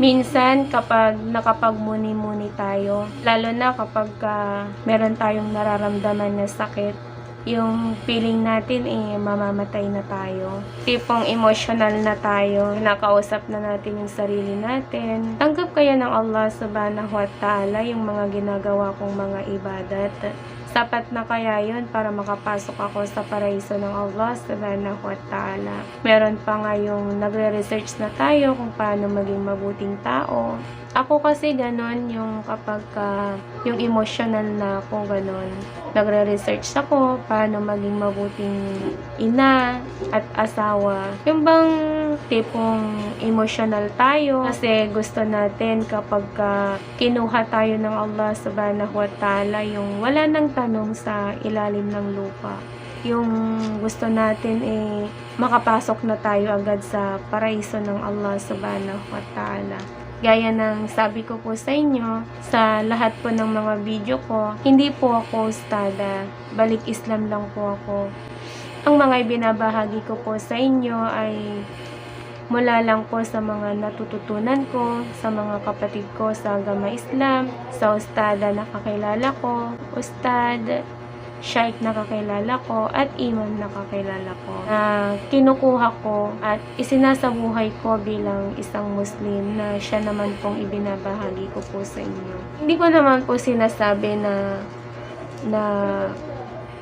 Minsan kapag nakapagmuni-muni tayo, lalo na kapag ah, meron tayong nararamdaman na sakit, yung feeling natin eh mamamatay na tayo. Tipong emotional na tayo, nakausap na natin yung sarili natin. Tanggap kaya ng Allah subhanahu wa ta'ala yung mga ginagawa kong mga ibadat. Sapat na kaya yun para makapasok ako sa paraiso ng Allah subhanahu wa ta'ala. Meron pa nga yung nagre-research na tayo kung paano maging mabuting tao. Ako kasi ganon yung kapag ka, yung emotional na ako ganon. Nagre-research ako paano maging mabuting ina at asawa. Yung bang tipong emotional tayo kasi gusto natin kapag ka kinuha tayo ng Allah subhanahu wa ta'ala yung wala nang tanong sa ilalim ng lupa yung gusto natin eh makapasok na tayo agad sa paraiso ng Allah subhanahu wa ta'ala. Gaya ng sabi ko po sa inyo, sa lahat po ng mga video ko, hindi po ako ustada. Balik Islam lang po ako. Ang mga ibinabahagi ko po sa inyo ay mula lang po sa mga natututunan ko, sa mga kapatid ko sa Agama Islam, sa ustada na kakilala ko, ustad, shaykh na kakilala ko, at imam na kakilala ko. Na kinukuha ko at isinasabuhay ko bilang isang Muslim na siya naman pong ibinabahagi ko po sa inyo. Hindi ko naman po sinasabi na na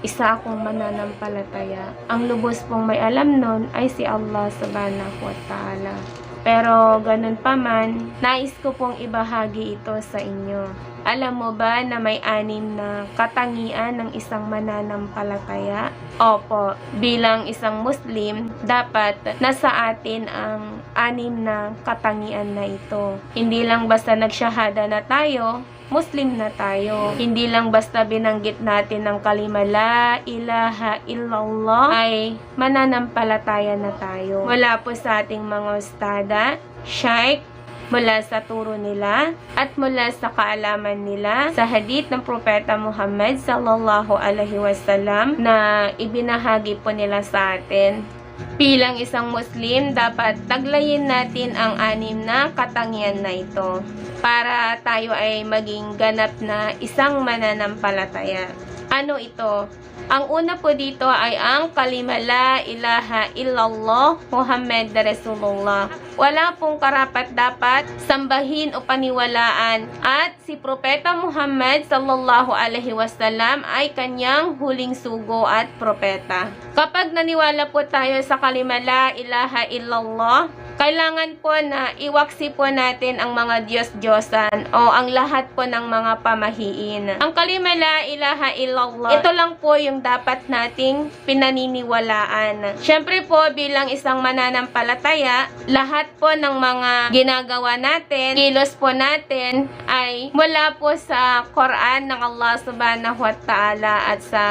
isa akong mananampalataya. Ang lubos pong may alam nun ay si Allah subhanahu wa ta'ala. Pero ganun pa man, nais ko pong ibahagi ito sa inyo. Alam mo ba na may anim na katangian ng isang mananampalataya? Opo, bilang isang Muslim, dapat nasa atin ang anim na katangian na ito. Hindi lang basta nagsyahada na tayo, Muslim na tayo. Hindi lang basta binanggit natin ng kalima la ilaha illallah ay mananampalataya na tayo. Mula po sa ating mga ustada, shaykh, mula sa turo nila at mula sa kaalaman nila sa hadith ng propeta Muhammad sallallahu alaihi wasallam na ibinahagi po nila sa atin. Bilang isang Muslim, dapat taglayin natin ang anim na katangian na ito para tayo ay maging ganap na isang mananampalataya. Ano ito? Ang una po dito ay ang kalima la ilaha illallah Muhammad Rasulullah. Wala pong karapat dapat sambahin o paniwalaan at si Propeta Muhammad sallallahu alaihi wasallam ay kanyang huling sugo at propeta. Kapag naniwala po tayo sa kalima la ilaha illallah, kailangan po na iwaksi po natin ang mga Diyos-Diyosan o ang lahat po ng mga pamahiin. Ang kalima la ilaha illallah, ito lang po yung dapat nating pinaniniwalaan. Siyempre po bilang isang mananampalataya, lahat po ng mga ginagawa natin, kilos po natin ay mula po sa Quran ng Allah subhanahu wa ta'ala at sa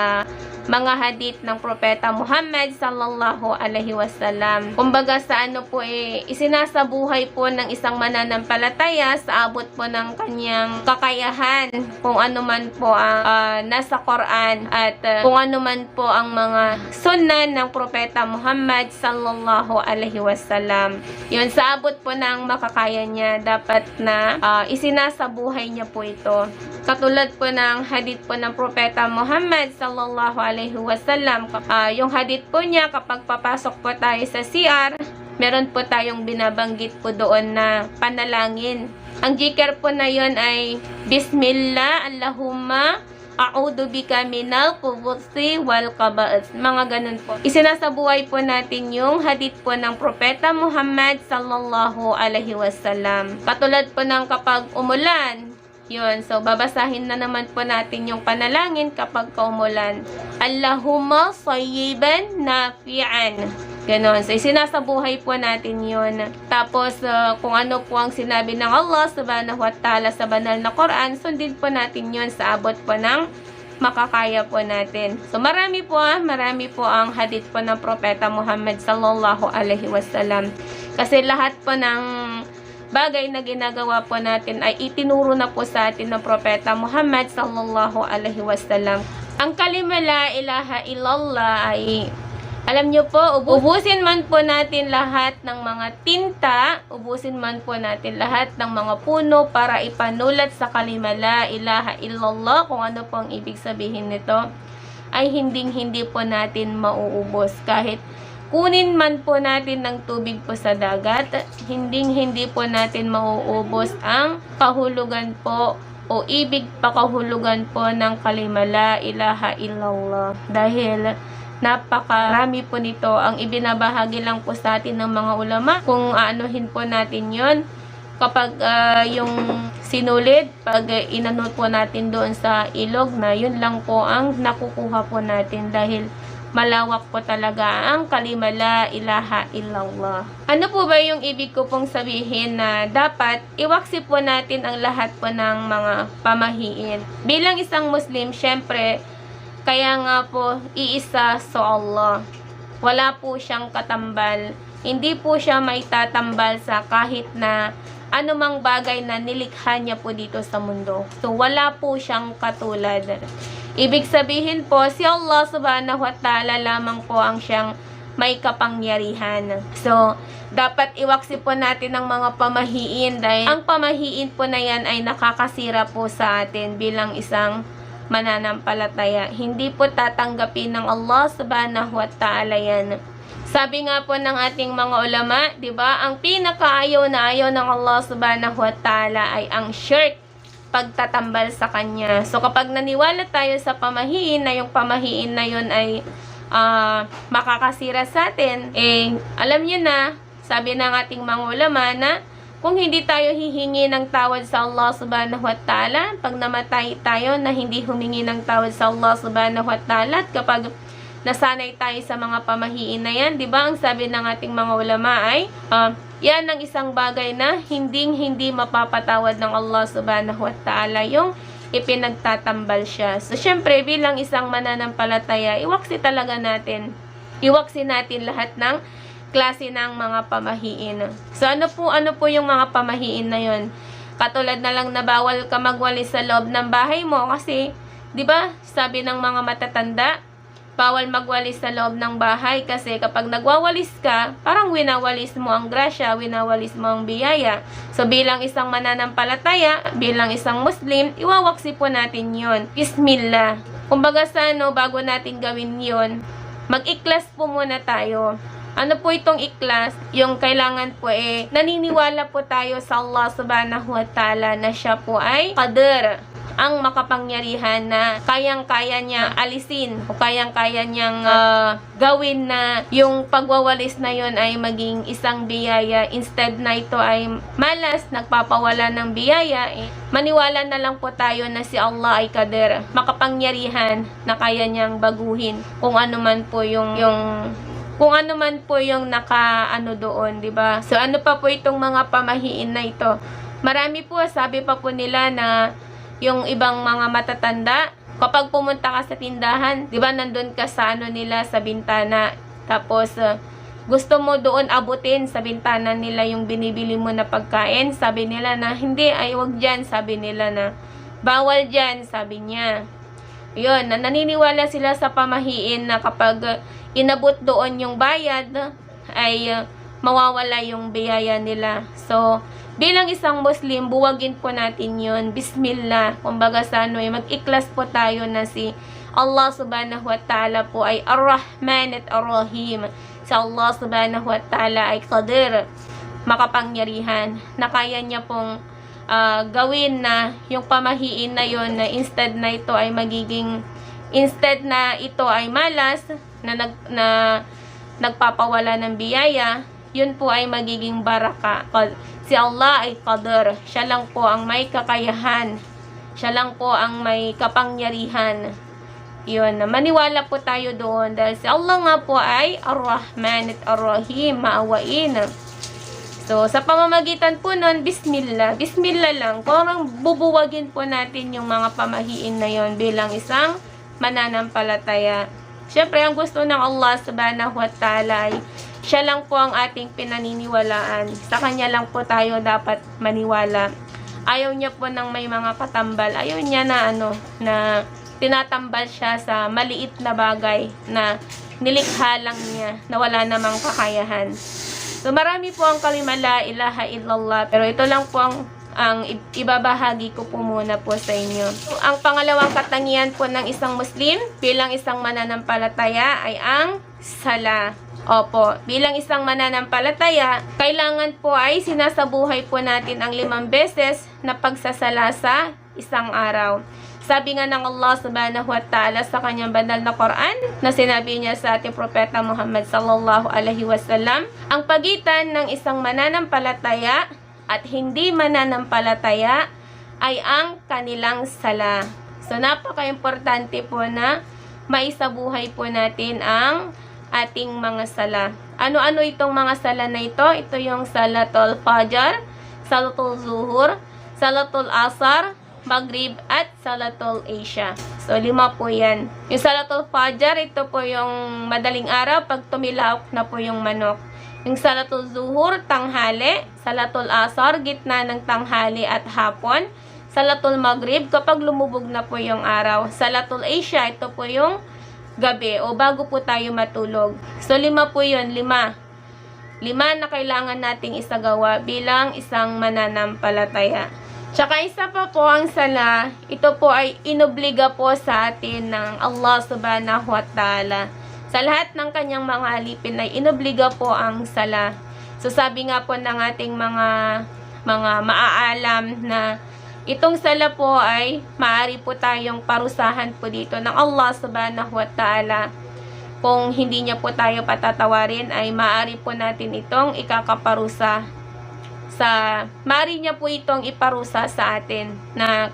mga hadith ng propeta Muhammad sallallahu alaihi wasallam. Kumbaga sa ano po eh isinasabuhay po ng isang mananampalataya sa abot po ng kanyang kakayahan kung ano man po ang ah, nasa Quran at ah, kung ano man po ang mga sunan ng propeta Muhammad sallallahu alaihi wasallam. Yun sa abot po ng makakaya niya dapat na ah, isinasabuhay niya po ito. Katulad po ng hadith po ng propeta Muhammad sallallahu alaihi wasallam. Ah, yung hadith po niya kapag papasok po tayo sa CR, meron po tayong binabanggit po doon na panalangin. Ang jikr po na yon ay Bismillah, Allahumma, A'udhu bika minal kubusi wal kaba'is. Mga ganun po. Isinasabuhay po natin yung hadith po ng Propeta Muhammad sallallahu alaihi wasallam. Katulad po ng kapag umulan, yun, so babasahin na naman po natin yung panalangin kapag kaumulan. Allahumma sayyiban nafi'an. Ganon. So, sinasabuhay po natin yun. Tapos, uh, kung ano po ang sinabi ng Allah subhanahu wa ta'ala sa banal na Quran, sundin po natin yun sa abot po ng makakaya po natin. So, marami po ah, marami po ang hadith po ng Propeta Muhammad sallallahu alaihi wasallam. Kasi lahat po ng bagay na ginagawa po natin ay itinuro na po sa atin ng Propeta Muhammad sallallahu alaihi wasallam. Ang kalima la ilaha illallah ay Alam nyo po, ubu- ubusin man po natin lahat ng mga tinta, ubusin man po natin lahat ng mga puno para ipanulat sa kalimala, ilaha illallah, kung ano po ang ibig sabihin nito, ay hinding hindi po natin mauubos. Kahit kunin man po natin ng tubig po sa dagat, hinding hindi po natin mauubos ang kahulugan po o ibig pakahulugan po ng kalimala ilaha illallah. Dahil napakarami po nito. Ang ibinabahagi lang po sa atin ng mga ulama. Kung aanuhin po natin yon kapag ah, yung sinulid, pag uh, inano po natin doon sa ilog na yun lang po ang nakukuha po natin dahil malawak po talaga ang kalimala ilaha illallah. Ano po ba yung ibig ko pong sabihin na dapat iwaksi po natin ang lahat po ng mga pamahiin. Bilang isang Muslim, syempre, kaya nga po iisa sa Allah. Wala po siyang katambal. Hindi po siya may tatambal sa kahit na anumang bagay na nilikha niya po dito sa mundo. So, wala po siyang katulad. Ibig sabihin po, si Allah subhanahu wa ta'ala lamang po ang siyang may kapangyarihan. So, dapat iwaksi po natin ang mga pamahiin dahil ang pamahiin po na yan ay nakakasira po sa atin bilang isang mananampalataya. Hindi po tatanggapin ng Allah subhanahu wa ta'ala yan. Sabi nga po ng ating mga ulama, 'di ba? Ang pinakaayaw na ayaw ng Allah Subhanahu wa Ta'ala ay ang shirk, pagtatambal sa kanya. So kapag naniwala tayo sa pamahiin na yung pamahiin na yun ay ah, makakasira sa atin, eh alam niyo na, sabi ng ating mga ulama na kung hindi tayo hihingi ng tawad sa Allah Subhanahu wa Ta'ala, pag namatay tayo na hindi humingi ng tawad sa Allah Subhanahu wa Ta'ala at kapag nasanay tayo sa mga pamahiin na yan, ba? Ang sabi ng ating mga ulama ay, ah, yan ang isang bagay na hinding hindi mapapatawad ng Allah subhanahu wa ta'ala yung ipinagtatambal siya. So, syempre, bilang isang mananampalataya, iwaksi talaga natin. Iwaksi natin lahat ng klase ng mga pamahiin. So, ano po, ano po yung mga pamahiin na yon? Katulad na lang na bawal ka magwalis sa loob ng bahay mo kasi, di ba, sabi ng mga matatanda, bawal magwalis sa loob ng bahay kasi kapag nagwawalis ka, parang winawalis mo ang grasya, winawalis mo ang biyaya. So bilang isang mananampalataya, bilang isang Muslim, iwawaksi po natin yon. Bismillah. Kumbaga sa ano, bago natin gawin yon, mag-iklas po muna tayo. Ano po itong iklas? Yung kailangan po eh, naniniwala po tayo sa Allah subhanahu wa ta'ala na siya po ay Qadir ang makapangyarihan na kayang-kaya niya alisin o kayang-kaya niyang ah, gawin na yung pagwawalis na yon ay maging isang biyaya instead na ito ay malas, nagpapawala ng biyaya eh, maniwala na lang po tayo na si Allah ay kader makapangyarihan na kaya niyang baguhin kung ano man po yung yung kung ano man po yung naka ano doon, 'di ba? So ano pa po itong mga pamahiin na ito? Marami po, sabi pa po nila na yung ibang mga matatanda, kapag pumunta ka sa tindahan, 'di ba nandun ka sa ano nila sa bintana, tapos uh, gusto mo doon abutin sa bintana nila yung binibili mo na pagkain, sabi nila na hindi, ay wag diyan, sabi nila na bawal diyan, sabi niya. Yun, na naniniwala sila sa pamahiin na kapag uh, inabot doon yung bayad, ay uh, mawawala yung biyaya nila. So, bilang isang Muslim, buwagin po natin yun. Bismillah. Kumbaga sa ano, eh, mag-iklas po tayo na si Allah subhanahu wa ta'ala po ay Ar-Rahman at Ar-Rahim. Sa Allah subhanahu wa ta'ala ay Qadir, makapangyarihan, na kaya niya pong ah, gawin na yung pamahiin na yon na instead na ito ay magiging instead na ito ay malas na nag na nagpapawala ng biyaya yun po ay magiging baraka si Allah ay Qadir siya lang po ang may kakayahan siya lang po ang may kapangyarihan yun, maniwala po tayo doon dahil si Allah nga po ay Ar-Rahman at Ar-Rahim, maawain. So, sa pamamagitan po nun, Bismillah. Bismillah lang. Parang bubuwagin po natin yung mga pamahiin na yon bilang isang mananampalataya. Siyempre, ang gusto ng Allah subhanahu wa ta'ala ay siya lang po ang ating pinaniniwalaan. Sa Kanya lang po tayo dapat maniwala. Ayaw niya po ng may mga katambal. Ayaw niya na ano, na tinatambal siya sa maliit na bagay na nilikha lang niya na wala namang kakayahan. So marami po ang kalima la ilaha illallah pero ito lang po ang ang ibabahagi ko po muna po sa inyo. Ang pangalawang katangian po ng isang Muslim bilang isang mananampalataya ay ang sala. Opo, bilang isang mananampalataya, kailangan po ay sinasabuhay po natin ang limang beses na pagsasala sa isang araw. Sabi nga ng Allah subhanahu wa ta'ala sa kanyang banal na Quran na sinabi niya sa ating propeta Muhammad sallallahu alaihi wasallam, ang pagitan ng isang mananampalataya at hindi mananampalataya ay ang kanilang sala. So napaka-importante po na maisabuhay po natin ang ating mga sala. Ano-ano itong mga sala na ito? Ito yung Salatul Fajr, Salatul Zuhur, Salatul Asar, Maghrib at Salatul Isha. So, lima po yan. Yung Salatul Fajr, ito po yung madaling araw pag tumilawak na po yung manok. Yung Salatul Zuhur, tanghali. Salatul Asar, gitna ng tanghali at hapon. Salatul Maghrib, kapag lumubog na po yung araw. Salatul Isha, ito po yung gabi o bago po tayo matulog. So, lima po yun, lima. Lima na kailangan nating isagawa bilang isang mananampalataya. Tsaka isa pa po ang sala, ito po ay inobliga po sa atin ng Allah subhanahu wa ta'ala. Sa lahat ng kanyang mga alipin ay inobliga po ang sala. So sabi nga po ng ating mga mga maaalam na itong sala po ay maaari po tayong parusahan po dito ng Allah subhanahu wa ta'ala. Kung hindi niya po tayo patatawarin ay maaari po natin itong ikakaparusa sa maaari niya po itong iparusa sa atin na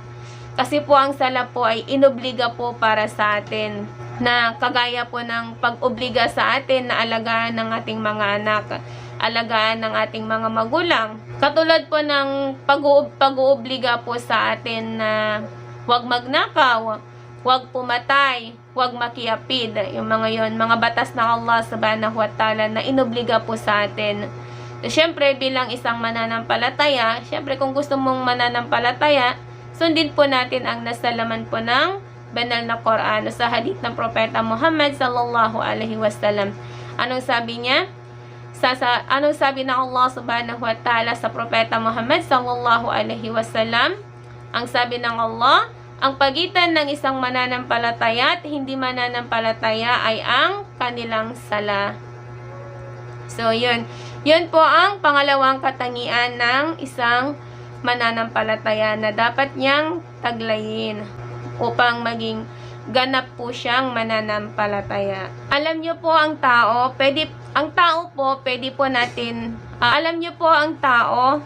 kasi po ang sala po ay inobliga po para sa atin na kagaya po ng pag-obliga sa atin na alagaan ng ating mga anak, alagaan ng ating mga magulang. Katulad po ng pag- pag-oobliga po sa atin na huwag magnakaw, huwag pumatay, huwag makiapid. Yung mga yon, mga batas ng Allah subhanahu wa ta'ala na inobliga po sa atin. So, syempre, bilang isang mananampalataya, syempre kung gusto mong mananampalataya, sundin po natin ang nasa laman po ng banal na Quran o sa hadith ng propeta Muhammad sallallahu alaihi wasallam. Anong sabi niya? Sa, sa anong sabi ng Allah subhanahu wa ta'ala sa propeta Muhammad sallallahu alaihi wasallam? Ang sabi ng Allah, ang pagitan ng isang mananampalataya at hindi mananampalataya ay ang kanilang sala. So, yun. Yun po ang pangalawang katangian ng isang mananampalataya na dapat niyang taglayin upang maging ganap po siyang mananampalataya. Alam niyo po ang tao, pwede, ang tao po, pwede po natin, ah, alam niyo po ang tao,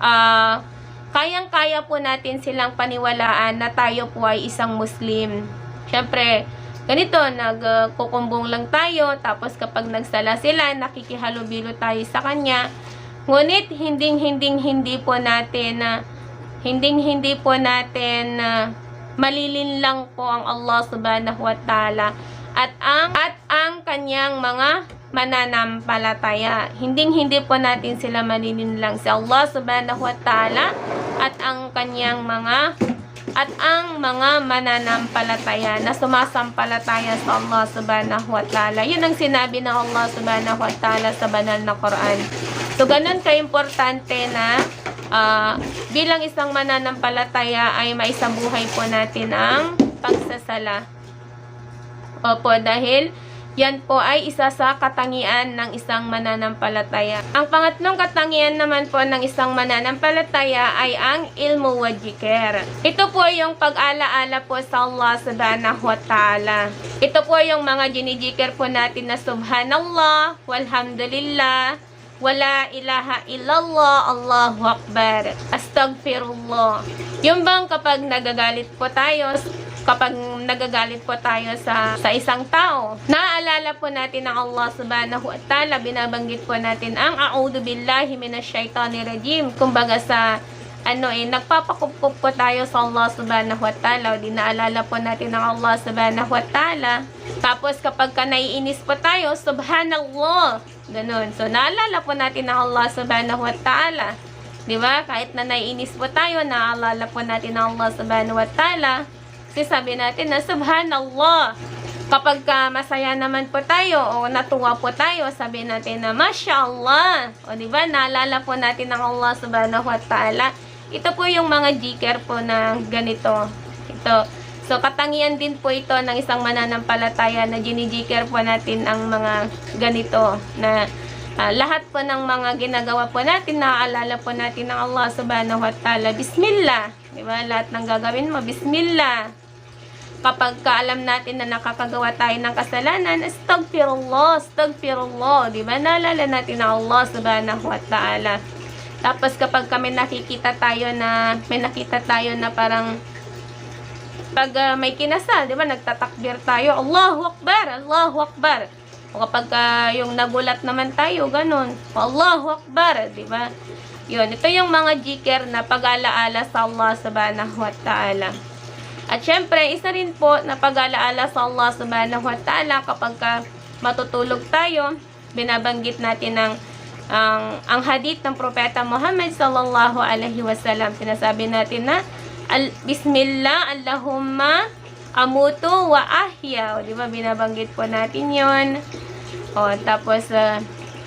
ah, kayang-kaya po natin silang paniwalaan na tayo po ay isang Muslim. Siyempre, ganito, nagkukumbong lang tayo, tapos kapag nagsala sila, nakikihalubilo tayo sa kanya. Ngunit, hinding-hinding hindi po natin na hinding-hindi po natin na malilin lang po ang Allah subhanahu wa ta'ala at ang at ang kanyang mga mananampalataya. Hinding-hindi po natin sila malilin lang si Allah subhanahu wa ta'ala at ang kanyang mga at ang mga mananampalataya na sumasampalataya sa Allah subhanahu wa ta'ala. Yun ang sinabi ng Allah subhanahu wa ta'ala sa banal na Quran. So, ganun ka-importante na ah, bilang isang mananampalataya ay maisabuhay po natin ang pagsasala. Opo, dahil yan po ay isa sa katangian ng isang mananampalataya. Ang pangatlong katangian naman po ng isang mananampalataya ay ang ilmu wa jikr. Ito po yung pag-alaala po sa Allah subhanahu wa ta'ala. Ito po yung mga jinijikir po natin na subhanallah, walhamdulillah, wala ilaha illallah, Allahu Akbar, astagfirullah. Yung bang kapag nagagalit po tayo, kapag nagagalit po tayo sa, sa isang tao, naaalala po natin ang Allah subhanahu wa ta'ala, binabanggit po natin ang a'udhu billahi minasyaitanir rajim. Kumbaga sa ano eh, nagpapakupkup po tayo sa Allah subhanahu wa ta'ala, o di naalala po natin ang Allah subhanahu wa ta'ala. Tapos kapag ka naiinis po tayo, subhanallah, ganun. So naalala po natin ang Allah subhanahu wa ta'ala. Di ba? Kahit na naiinis po tayo, naalala po natin ang Allah subhanahu wa ta'ala. Kasi sabi natin na subhanallah. Kapag ka masaya naman po tayo o natuwa po tayo, sabihin natin na Masya Allah. O di ba naalala po natin ng Allah subhanahu wa ta'ala. Ito po yung mga jikir po na ganito. Ito. So, katangian din po ito ng isang mananampalataya na ginijikir po natin ang mga ganito na ah, lahat po ng mga ginagawa po natin, naaalala po natin ng Allah subhanahu wa ta'ala. Bismillah. Di ba? Lahat ng gagawin mo, Bismillah kapag kaalam natin na nakakagawa tayo ng kasalanan, astagfirullah, astagfirullah, di ba? Naalala natin na Allah subhanahu wa ta'ala. Tapos kapag kami nakikita tayo na, may nakita tayo na parang, pag ah, may kinasal, di ba? Nagtatakbir tayo, Allahu Akbar, Allahu Akbar. O kapag ah, yung nagulat naman tayo, ganun, Allahu Akbar, di ba? Yun, ito yung mga jikir na pag-alaala sa Allah subhanahu wa ta'ala. At syempre, isa rin po na pag-alaala sa Allah subhanahu wa ta'ala kapag ka matutulog tayo, binabanggit natin ang ang ang hadith ng propeta Muhammad sallallahu alaihi wasallam. Sinasabi natin na al, Bismillah Allahumma amutu wa ahya. O, di ba binabanggit po natin 'yon. O, tapos uh,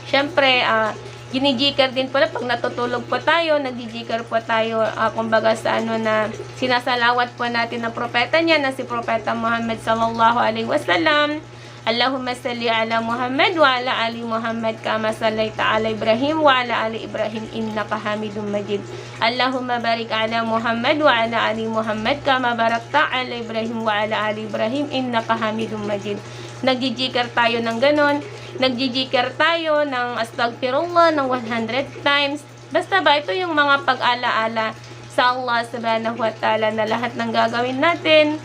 syempre ah ginijikar din pala pag natutulog po tayo, nagjijikar po tayo ah, kumbaga sa ano na sinasalawat po natin ng propeta niya na si propeta Muhammad sallallahu alaihi wasallam. Allahumma salli ala Muhammad wa ala ali Muhammad kama sallaita ala Ibrahim wa ala ali Ibrahim innaka Hamidum Majid. Allahumma barik ala Muhammad wa ala ali Muhammad kama barakta ala Ibrahim wa ala ali Ibrahim innaka Hamidum Majid. Nagjijikar tayo ng ganon. Nagjijikar tayo ng astagfirullah ng 100 times. Basta ba, ito yung mga pag-alaala sa Allah subhanahu wa ta'ala na lahat ng gagawin natin,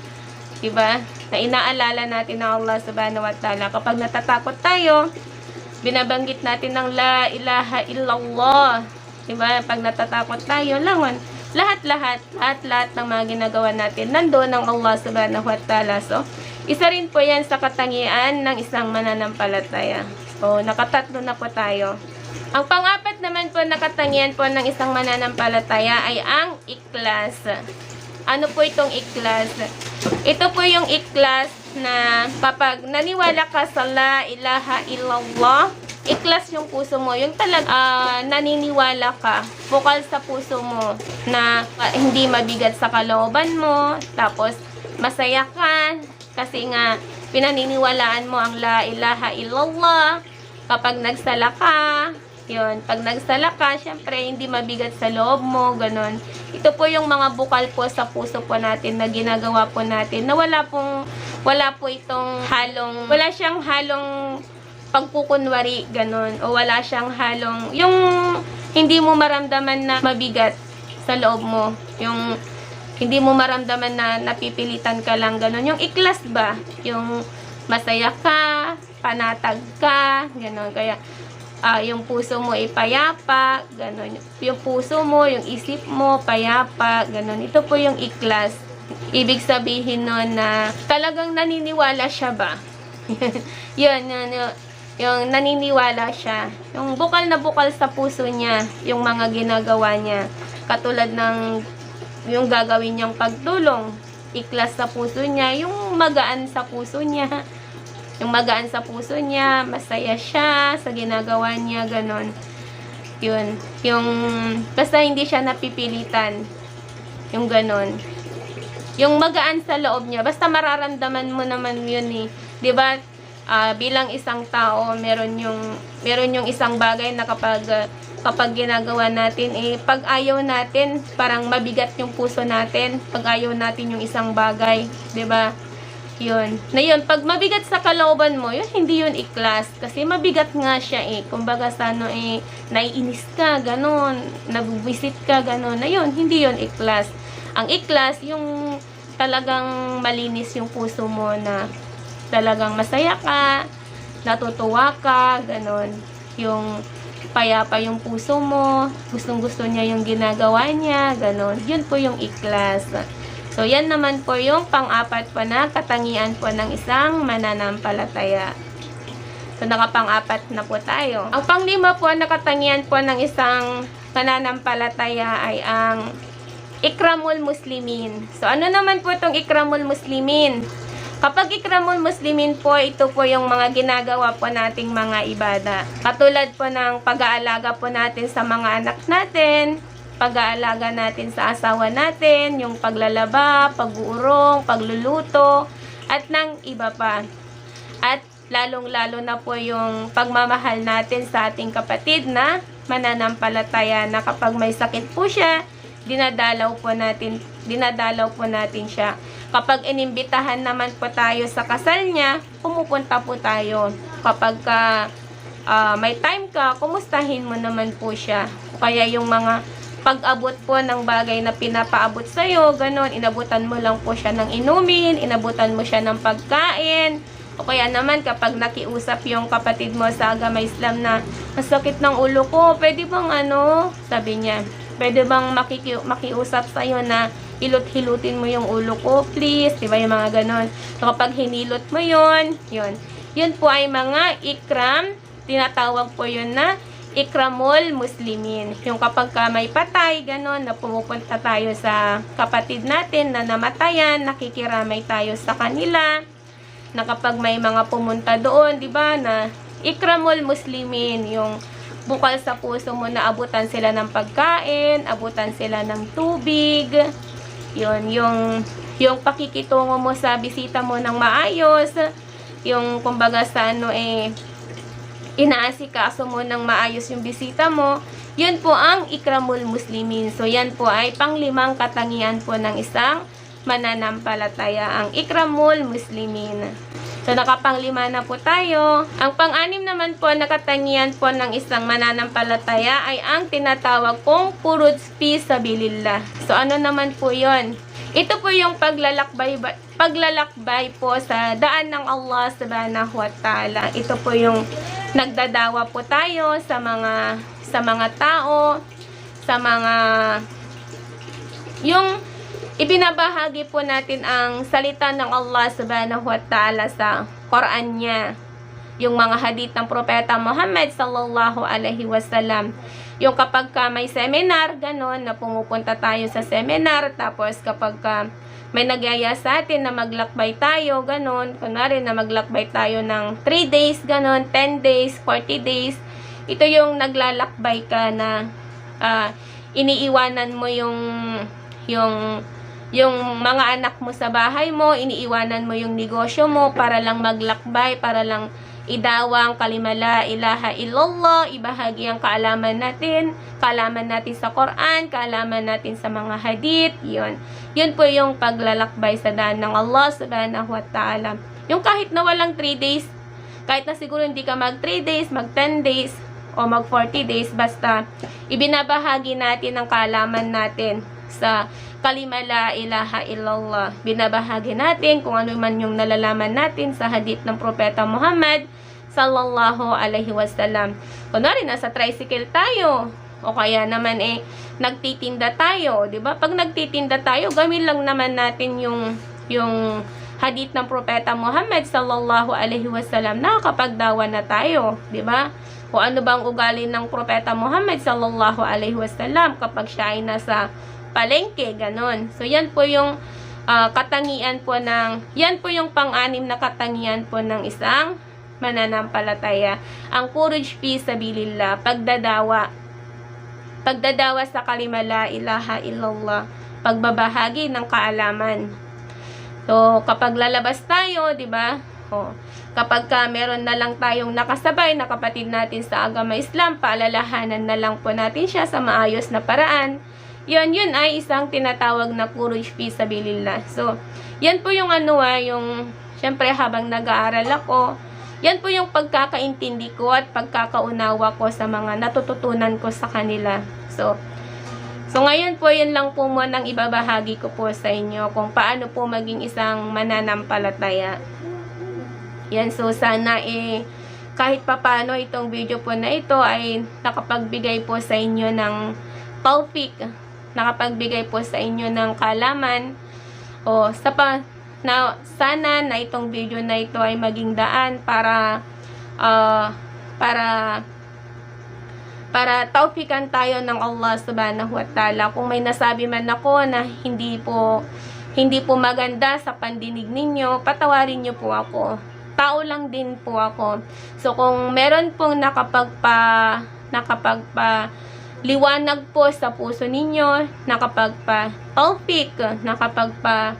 diba? Na inaalala natin ng Allah subhanahu wa ta'ala. Kapag natatakot tayo, binabanggit natin ng la ilaha illallah. Diba? Pag natatakot tayo, langon. Lahat-lahat, lahat-lahat ng mga ginagawa natin, nandoon ang Allah subhanahu wa ta'ala. So, isa rin po yan sa katangian ng isang mananampalataya. So, nakatatlo na po tayo. Ang pang-apat naman po na katangian po ng isang mananampalataya ay ang iklas. Ano po itong iklas? Ito po yung iklas na kapag naniwala ka sa la ilaha illallah, iklas yung puso mo. Yung talag ah, naniniwala ka, bukal sa puso mo na ah, hindi mabigat sa kalooban mo, tapos masaya ka, kasi nga pinaniniwalaan mo ang la ilaha illallah. Kapag nagsala ka, yun, pag nagsala ka, syempre hindi mabigat sa loob mo, ganun. Ito po yung mga bukal po sa puso po natin na ginagawa po natin na wala pong wala po itong halong wala siyang halong pagkukunwari ganun. O wala siyang halong yung hindi mo maramdaman na mabigat sa loob mo. Yung hindi mo maramdaman na napipilitan ka lang ganun. Yung iklas ba? Yung masaya ka panatag ka ganun. Kaya ah, yung puso mo ay payapa, ganun. Yung puso mo, yung isip mo, payapa, ganun. Ito po yung iklas. Ibig sabihin nun na talagang naniniwala siya ba? yun, yun, yun, yung naniniwala siya. Yung bukal na bukal sa puso niya, yung mga ginagawa niya. Katulad ng yung gagawin niyang pagtulong, iklas sa puso niya, yung magaan sa puso niya, yung magaan sa puso niya, masaya siya sa ginagawa niya, ganon. Yun. Yung, basta hindi siya napipilitan. Yung ganon. Yung magaan sa loob niya, basta mararamdaman mo naman yun eh. ba Ah, bilang isang tao, meron yung, meron yung isang bagay na kapag, kapag ginagawa natin, eh, pag ayaw natin, parang mabigat yung puso natin, pag ayaw natin yung isang bagay, 'di ba yun. Na yun, pag mabigat sa kalooban mo, yun, hindi yun iklas. Kasi mabigat nga siya eh. Kumbaga sa ano eh, naiinis ka, ganun. Nabubisit ka, ganun. Na yun, hindi yun iklas. Ang iklas, yung talagang malinis yung puso mo na talagang masaya ka, natutuwa ka, ganun. Yung payapa yung puso mo, gustong gusto niya yung ginagawa niya, ganun. Yun po yung iklas. So, yan naman po yung pang-apat po na katangian po ng isang mananampalataya. So, nakapang-apat na po tayo. Ang panglima po na katangian po ng isang mananampalataya ay ang ikramul muslimin. So, ano naman po itong ikramul muslimin? Kapag ikramul muslimin po, ito po yung mga ginagawa po nating mga ibada. Katulad po ng pag-aalaga po natin sa mga anak natin, pag-aalaga natin sa asawa natin, yung paglalaba, pag-uurong, pagluluto, at ng iba pa. At lalong-lalo na po yung pagmamahal natin sa ating kapatid na mananampalataya na kapag may sakit po siya, dinadalaw po natin, dinadalaw po natin siya. Kapag inimbitahan naman po tayo sa kasal niya, pumupunta po tayo. Kapag ka, ah, may time ka, kumustahin mo naman po siya. Kaya yung mga pag-abot po ng bagay na pinapaabot sa'yo, ganun, inabutan mo lang po siya ng inumin, inabutan mo siya ng pagkain, o kaya naman kapag nakiusap yung kapatid mo sa agama Islam na masakit ng ulo ko, pwede bang ano, sabi niya, pwede bang makiki- makiusap sa'yo na hilot-hilutin mo yung ulo ko, please, di ba yung mga ganon. So kapag hinilot mo yon yun, yun po ay mga ikram, tinatawag po yun na ikramul muslimin. Yung kapag ka may patay, ganon, na pumupunta tayo sa kapatid natin na namatayan, nakikiramay tayo sa kanila, na kapag may mga pumunta doon, di ba, na ikramul muslimin, yung bukal sa puso mo na abutan sila ng pagkain, abutan sila ng tubig, yun, yung, yung pakikitungo mo sa bisita mo ng maayos, yung kumbaga sa ano eh, inaasikaso mo ng maayos yung bisita mo, yun po ang ikramul muslimin. So, yan po ay panglimang katangian po ng isang mananampalataya, ang ikramul muslimin. So, nakapanglima na po tayo. Ang pang-anim naman po na katangian po ng isang mananampalataya ay ang tinatawag kong purud fi sabilillah. So, ano naman po yon? Ito po yung paglalakbay, paglalakbay po sa daan ng Allah subhanahu wa ta'ala. Ito po yung nagdadawa po tayo sa mga sa mga tao, sa mga yung ibinabahagi po natin ang salita ng Allah subhanahu wa ta'ala sa Quran niya. Yung mga hadith ng Propeta Muhammad sallallahu alaihi wasallam. Yung kapag ka may seminar, ganon, na pumupunta tayo sa seminar, tapos kapag ka may nagyaya sa atin na maglakbay tayo, ganon, kunwari na maglakbay tayo ng 3 days, ganon, 10 days, 40 days, ito yung naglalakbay ka na ah, iniiwanan mo yung yung yung mga anak mo sa bahay mo, iniiwanan mo yung negosyo mo para lang maglakbay, para lang idawang kalimala ilaha illallah, ibahagi ang kaalaman natin, kaalaman natin sa Quran, kaalaman natin sa mga hadith, yun. Yun po yung paglalakbay sa daan ng Allah subhanahu wa ta'ala. Yung kahit na walang 3 days, kahit na siguro hindi ka mag 3 days, mag 10 days, o mag 40 days, basta ibinabahagi natin ang kaalaman natin sa kalima la ilaha illallah. Binabahagi natin kung ano man yung nalalaman natin sa hadith ng Propeta Muhammad sallallahu alaihi wasallam. Kunwari, nasa tricycle tayo, o kaya naman eh, nagtitinda tayo, di ba? Pag nagtitinda tayo, gawin lang naman natin yung, yung hadith ng Propeta Muhammad sallallahu alaihi wasallam, nakakapagdawa na tayo, di ba? Kung ano bang ugali ng Propeta Muhammad sallallahu alaihi wasallam kapag siya ay nasa palengke, ganon. So, yan po yung ah, katangian po ng, yan po yung pang-anim na katangian po ng isang mananampalataya. Ang courage fi sabilillah, pagdadawa. Pagdadawa sa kalima la ilaha illallah, pagbabahagi ng kaalaman. So, kapag lalabas tayo, 'di ba? O, kapag ka meron na lang tayong nakasabay na kapatid natin sa agama Islam, paalalahanan na lang po natin siya sa maayos na paraan. Yun, yun ay isang tinatawag na courage fi sabilillah. So, yan po yung ano ah, yung, syempre habang nag-aaral ako, yan po yung pagkakaintindi ko at pagkakaunawa ko sa mga natututunan ko sa kanila. So, so ngayon po, yun lang po muna ang ibabahagi ko po sa inyo kung paano po maging isang mananampalataya. Yan, so sana eh, kahit papano itong video po na ito ay nakapagbigay po sa inyo ng taufik, nakapagbigay po sa inyo ng kalaman o sa pa, na sana na itong video na ito ay maging daan para ah, para para taufikan tayo ng Allah subhanahu wa ta'ala. Kung may nasabi man ako na hindi po hindi po maganda sa pandinig ninyo, patawarin niyo po ako. Tao lang din po ako. So kung meron pong nakapagpa nakapagpa liwanag po sa puso ninyo, nakapagpa taufik, nakapagpa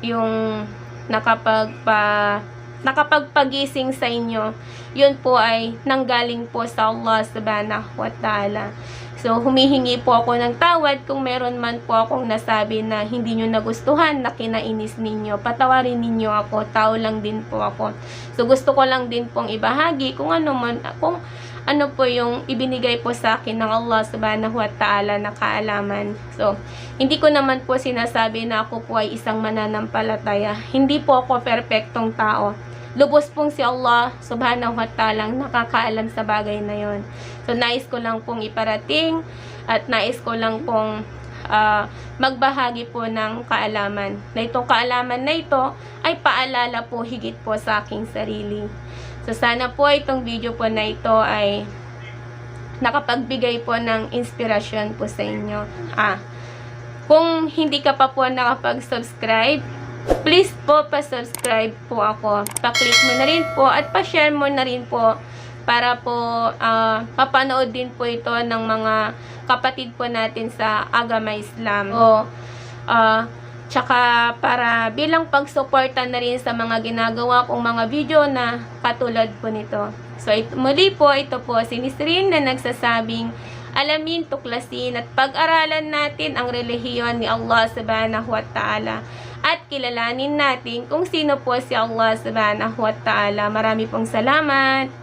yung nakapagpa nakapagpagising sa inyo, yun po ay nanggaling po sa Allah subhanahu wa ta'ala. So, humihingi po ako ng tawad kung meron man po akong nasabi na hindi nyo nagustuhan, na kinainis ninyo. Patawarin ninyo ako, tao lang din po ako. So, gusto ko lang din pong ibahagi kung ano man, kung ano po yung ibinigay po sa akin ng Allah subhanahu wa ta'ala na kaalaman. So, hindi ko naman po sinasabi na ako po ay isang mananampalataya. Hindi po ako perpektong tao. Lubos pong si Allah subhanahu wa ta'ala nakakaalam sa bagay na yon. So, nais ko lang pong iparating at nais ko lang pong ah, magbahagi po ng kaalaman. Na itong kaalaman na ito ay paalala po higit po sa aking sarili. So, sana po itong video po na ito ay nakapagbigay po ng inspirasyon po sa inyo. Ah, kung hindi ka pa po nakapag-subscribe, please po pa-subscribe po ako. Pa-click mo na rin po at pa-share mo na rin po para po ah, mapanood din po ito ng mga kapatid po natin sa Agama Islam. O, ah, tsaka para bilang pagsuporta na rin sa mga ginagawa kong mga video na katulad po nito. So, it, muli po, ito po si Nisrin na nagsasabing alamin, tuklasin at pag-aralan natin ang relihiyon ni Allah subhanahu wa ta'ala at kilalanin natin kung sino po si Allah subhanahu wa ta'ala. Marami pong salamat.